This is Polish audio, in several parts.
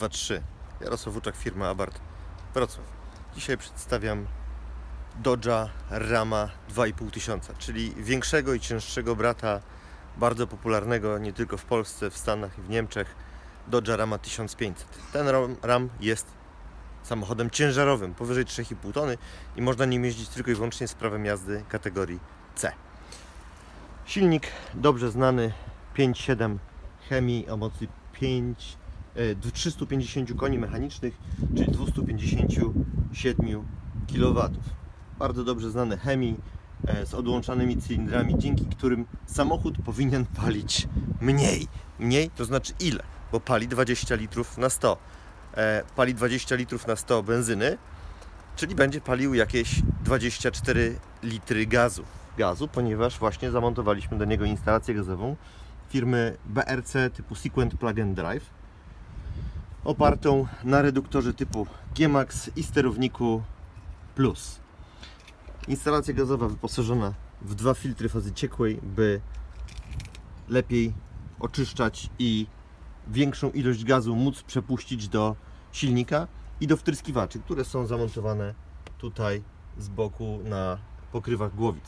2, 3. Jarosław Łuczak, firma Abart Wrocław. Dzisiaj przedstawiam Dodge'a Rama 2,5 tysiąca, czyli większego i cięższego brata, bardzo popularnego nie tylko w Polsce, w Stanach i w Niemczech, Dodge'a Rama 1500. Ten Ram, jest samochodem ciężarowym, powyżej 3,5 tony i można nim jeździć tylko i wyłącznie z prawem jazdy kategorii C. Silnik dobrze znany 5.7 chemii o mocy 5, e, 350 koni mechanicznych, czyli 257 kW. Bardzo dobrze znany chemii e, z odłączanymi cylindrami, dzięki którym samochód powinien palić mniej. Mniej to znaczy ile? Bo pali 20 litrów na 100. E, Pali 20 litrów na 100 benzyny, czyli będzie palił jakieś 24 litry gazu. Gazu, ponieważ właśnie zamontowaliśmy do niego instalację gazową firmy BRC typu Sequent Plug and Drive opartą na reduktorze typu G-Max i sterowniku Plus. Instalacja gazowa wyposażona w dwa filtry fazy ciekłej, by lepiej oczyszczać i większą ilość gazu móc przepuścić do silnika i do wtryskiwaczy, które są zamontowane tutaj z boku na pokrywach głowic.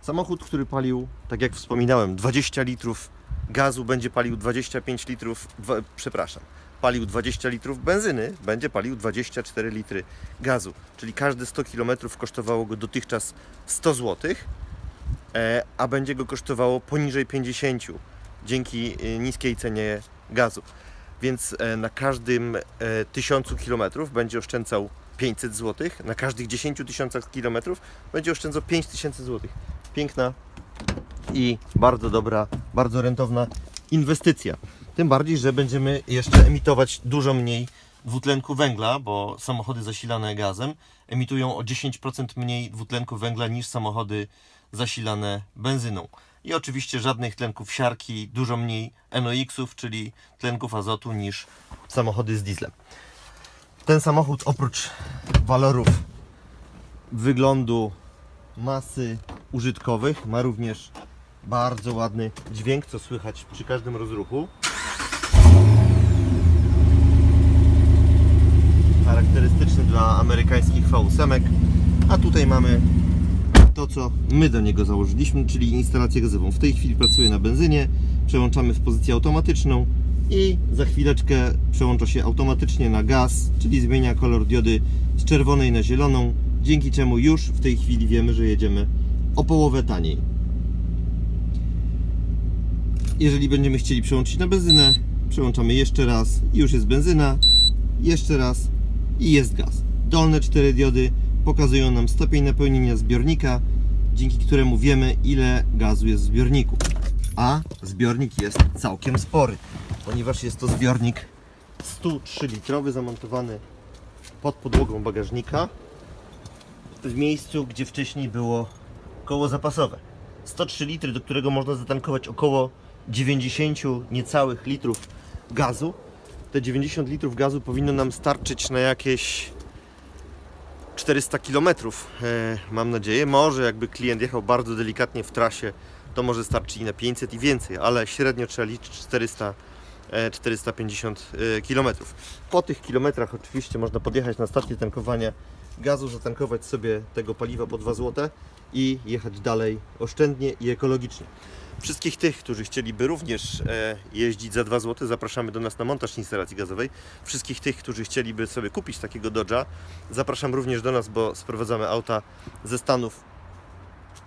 Samochód, który palił, tak jak wspominałem, 20 litrów gazu, będzie palił 25 litrów, dwa, przepraszam, palił 20 litrów benzyny, będzie palił 24 litry gazu. Czyli każde 100 km kosztowało go dotychczas 100 zł, e, a będzie go kosztowało poniżej 50 dzięki e, niskiej cenie gazu. Więc e, na każdym e, 1000 km będzie oszczędzał 500 zł, na każdych 10 tysiącach kilometrów będzie oszczędzał 5000 zł. Piękna i bardzo dobra, bardzo rentowna inwestycja. Tym bardziej, że będziemy jeszcze emitować dużo mniej dwutlenku węgla, bo samochody zasilane gazem emitują o 10% mniej dwutlenku węgla niż samochody zasilane benzyną. I oczywiście żadnych tlenków siarki, dużo mniej NOx-ów, czyli tlenków azotu niż samochody z dieslem. Ten samochód oprócz walorów wyglądu, masy użytkowych ma również bardzo ładny dźwięk, co słychać przy każdym rozruchu. Dla amerykańskich V8. A tutaj mamy to, co my do niego założyliśmy, czyli instalację gazową. W tej chwili pracuje na benzynie, przełączamy w pozycję automatyczną i za chwileczkę przełącza się automatycznie na gaz, czyli zmienia kolor diody z czerwonej na zieloną, dzięki czemu już w tej chwili wiemy, że jedziemy o połowę taniej. Jeżeli będziemy chcieli przełączyć na benzynę, przełączamy jeszcze raz i już jest benzyna, jeszcze raz i jest gaz. Dolne cztery diody pokazują nam stopień napełnienia zbiornika, dzięki któremu wiemy ile gazu jest w zbiorniku. A zbiornik jest całkiem spory, ponieważ jest to zbiornik 103 litrowy zamontowany pod podłogą bagażnika w miejscu, gdzie wcześniej było koło zapasowe. 103 litry, do którego można zatankować około 90 niecałych litrów gazu. Te 90 litrów gazu powinno nam starczyć na jakieś 400 km, e, mam nadzieję. Może jakby klient jechał bardzo delikatnie w trasie, to może starczy i na 500 i więcej, ale średnio trzeba liczyć 400 e, 450 km. Po tych kilometrach oczywiście można podjechać na stację tankowania gazu, zatankować sobie tego paliwa po 2 zł i jechać dalej oszczędnie i ekologicznie. Wszystkich tych, którzy chcieliby również e, jeździć za 2 zł, zapraszamy do nas na montaż instalacji gazowej. Wszystkich tych, którzy chcieliby sobie kupić takiego Dodge'a, zapraszam również do nas, bo sprowadzamy auta ze Stanów.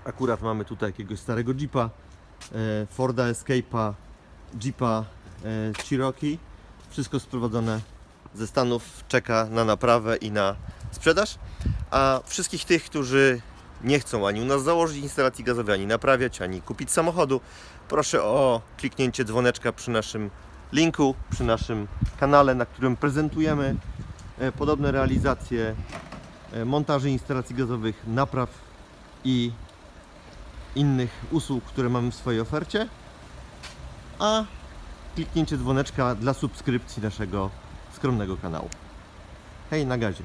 Akurat mamy tutaj jakiegoś starego Jeepa, e, Forda Escape'a, Jeepa e, Cherokee. Wszystko sprowadzone ze Stanów, czeka na naprawę i na sprzedaż. A wszystkich tych, którzy nie chcą ani u nas założyć instalacji gazowej, ani naprawiać, ani kupić samochodu, proszę o kliknięcie dzwoneczka przy naszym linku, przy naszym kanale, na którym prezentujemy e, podobne realizacje e, montaży instalacji gazowych, napraw i innych usług, które mamy w swojej ofercie. A kliknięcie dzwoneczka dla subskrypcji naszego skromnego kanału. Hej na gazie.